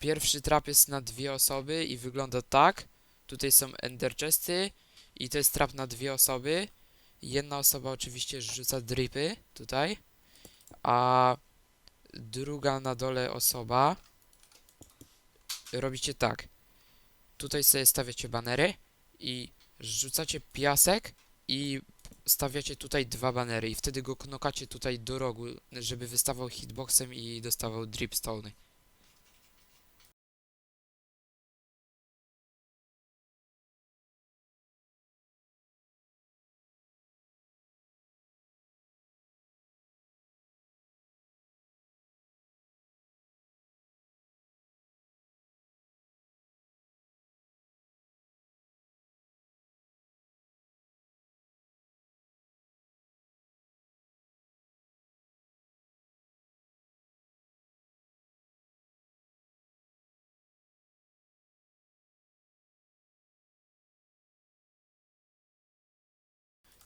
Pierwszy trap jest na dwie osoby i wygląda tak. Tutaj są ender chesty i to jest trap na dwie osoby. Jedna osoba oczywiście rzuca dripy tutaj, a druga na dole osoba robicie tak. Tutaj sobie stawiacie banery i rzucacie piasek i stawiacie tutaj dwa banery i wtedy go knokacie tutaj do rogu, żeby wystawał hitboxem i dostawał dripstone.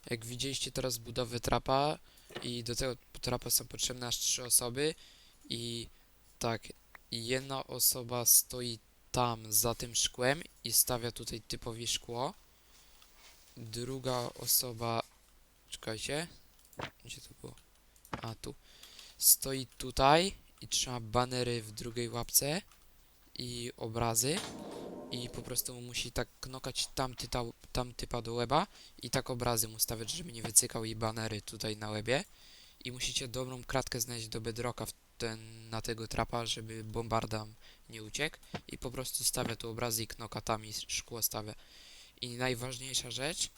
Jak widzieliście teraz budowę trapa i do tego trapa są potrzebne aż trzy osoby i tak, jedna osoba stoi tam za tym szkłem i stawia tutaj typowi szkło. Druga osoba, czekajcie, gdzie to było? A tu. Stoi tutaj i trzyma banery w drugiej łapce i obrazy i po prostu musi tak knokać tam, tyta, tam typa do łeba i tak obrazy mu stawiać, żeby nie wycykał i banery tutaj na łebie. I musicie dobrą kratkę znaleźć do bedrocka w ten, na tego trapa, żeby bombardam nie uciekł. I po prostu stawia tu obrazy i knoka tam i szkło stawia. I najważniejsza rzecz,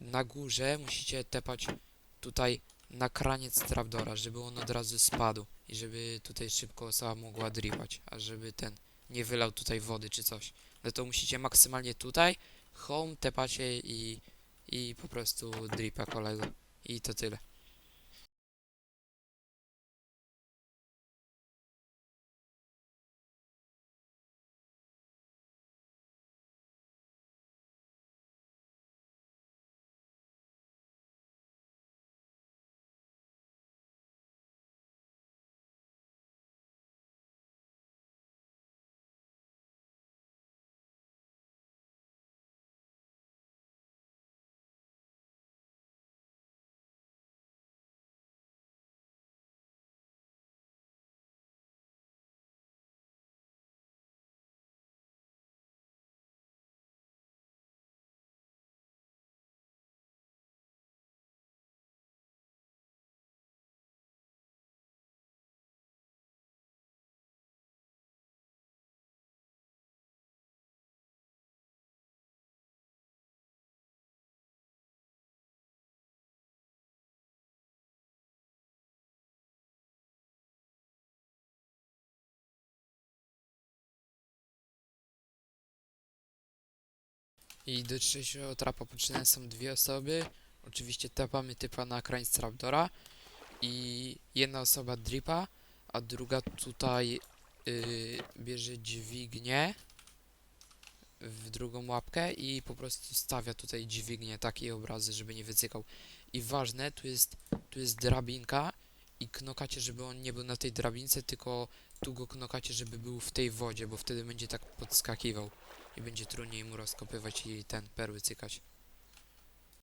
na górze musicie tepać tutaj na kraniec trapdora, żeby on od razu spadł i żeby tutaj szybko osoba mogła dripać, a żeby ten nie wylał tutaj wody czy coś. No to musicie maksymalnie tutaj, home, tepacie i, i po prostu dripa kolego. I to tyle. I do trzeciego trapa potrzebne są dwie osoby. Oczywiście tepamy typa na krańc trapdora i jedna osoba dripa, a druga tutaj yy, bierze dźwignię w drugą łapkę i po prostu stawia tutaj dźwignię, takie obrazy, żeby nie wycykał. I ważne, tu jest, tu jest drabinka i knokacie, żeby on nie był na tej drabince, tylko tu go knokacie, żeby był w tej wodzie, bo wtedy będzie tak podskakiwał i będzie trudniej mu rozkopywać i ten perły cykać.